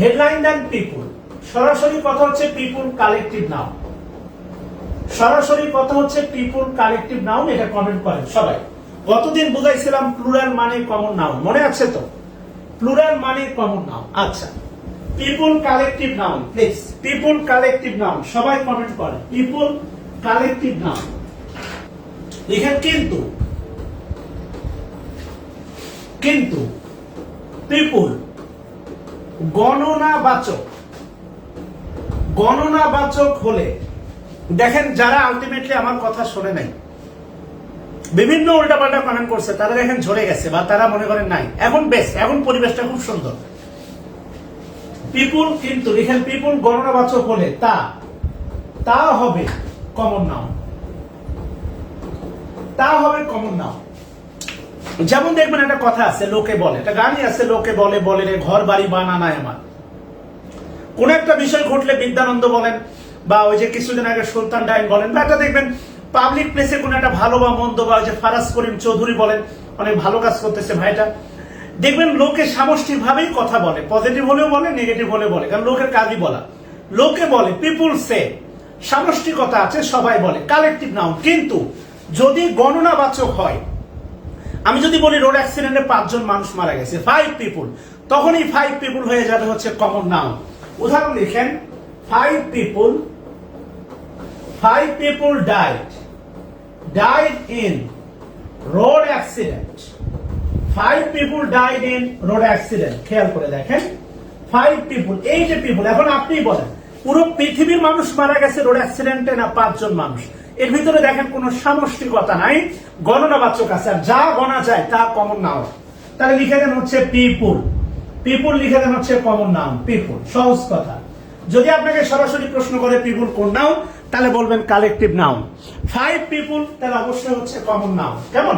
Headline then পিপুল সরাসরি কথা হচ্ছে পিপুল কালেকটিভ নাউন সরাসরি কথা হচ্ছে পিপুল কালেকটিভ নাউন এটা কমেন্ট করেন সবাই। গতদিন বুঝাইছিলাম প্লুরাল মানে কমন নাউন মনে আছে তো? প্লুরাল মানে কমন নাউন আচ্ছা। People collective noun please people collective noun সবাই কমেন্ট করেন পিপুল কালেকটিভ নাউন লিখেন কিন্তু কিন্তু পিপুল গণনাবাচক। গণনাবাচক হলে, দেখেন যারা আলটিমেটলি আমার কথা শোনে নাই, বিভিন্ন উল্টাপাল্টা কমেন্ট করছে, তারা দেখেন ঝরে গেছে বা তারা মনে করেন নাই। এখন বেশ, এখন পরিবেশটা খুব সুন্দর। পিপুল কিন্তু লিখেন পিপুল গণনাবাচক হলে তা তা হবে কমন নাউন তা হবে কমন নাউন যেমন দেখবেন একটা কথা আছে, লোকে বলে। একটা গানই আছে, লোকে বলে বলে রে ঘর বাড়ি বানা নাই আমার। কোন একটা বিষয় ঘটলে বিদ্যানন্দ বলেন, বা ওই যে কিছুদিন আগে সুলতান ডাইন বলেন, বা একটা দেখবেন পাবলিক প্লেসে কোন একটা ভালো বা মন্দ, বা ওই যে ফারাজ করিম চৌধুরী বলেন, অনেক ভালো কাজ করতেছে ভাইটা। দেখবেন লোকে সামষ্টিক ভাবেই কথা বলে পজিটিভ হলেও বলে নেগেটিভ হলেও বলে, কারণ লোকের কাজই বলা। লোকে বলে পিপুল সে সামষ্টিকতা আছে, সবাই বলে কালেকটিভ নাউন কিন্তু যদি গণনাবাচক হয় আমি যদি বলি রোড অ্যাক্সিডেন্টে পাঁচজন মানুষ মারা গেছে ফাইভ পিপুল তখন এই ফাইভ পিপুল হয়ে যাবে হচ্ছে কমন নাউন উদাহরণ লিখেন five people five people died died in road accident five people died in road accident খেয়াল করে দেখেন ফাইভ পিপুল এই যে পিপুল এখন আপনি বলেন, পুরো পৃথিবীর মানুষ মারা গেছে রোড অ্যাক্সিডেন্টে না পাঁচজন মানুষ? এর ভিতরে দেখেন কোনো সামষ্টিকতা নাই গণনা গণনাবাচক আছে, আর যা গণা যায় তা কমন নাম তাহলে লিখে দেন হচ্ছে পিপুল পিপুল লিখে দেন হচ্ছে কমন নাম পিপুল সহজ কথা। যদি আপনাকে সরাসরি প্রশ্ন করে পিপুল কোন নাও তাহলে বলবেন কালেকটিভ নাউন ফাইভ পিপুল তাহলে অবশ্যই হচ্ছে কমন নাউন কেমন?